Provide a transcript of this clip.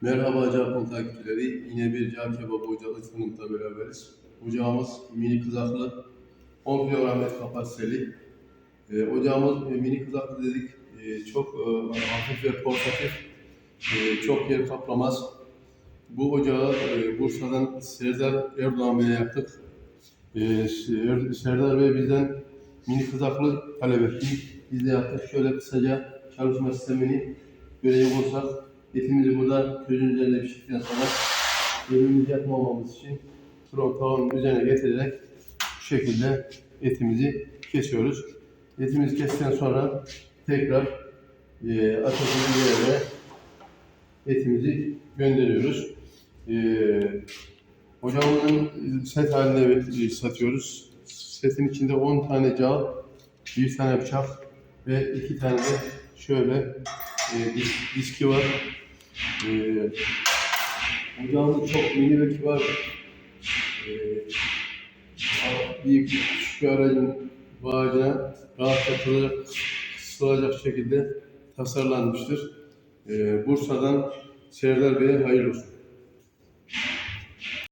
Merhaba Capon takipçileri. Yine bir cağ kebabı ocağı sunumda beraberiz. Ocağımız mini kızaklı 10 kilogram et kapasiteli. Ee, ocağımız e, mini kızaklı dedik. Ee, çok e, hafif ve portatif. Ee, çok yer kaplamaz. Bu ocağı e, Bursa'dan Serdar Erdoğan Bey'e yaptık. Ser- Serdar Bey bizden mini kızaklı talep etti. Biz de yaptık. Şöyle kısaca çalışma sistemini görecek olsak etimizi burada közün üzerinde pişirdikten sonra elimizi yakmamamız için tavanın üzerine getirerek bu şekilde etimizi kesiyoruz. Etimizi kestikten sonra tekrar e, ateşin üzerine etimizi gönderiyoruz. E, ocağımızın set halinde satıyoruz. Setin içinde 10 tane cağ, bir tane bıçak ve iki tane de şöyle e, dis- diski var. E, ocağımız çok mini ve kibar. E, büyük bir küçük bir aracın bağcına rahatça kılı- kısılacak şekilde tasarlanmıştır. E, Bursa'dan Serdar Bey'e hayırlı olsun.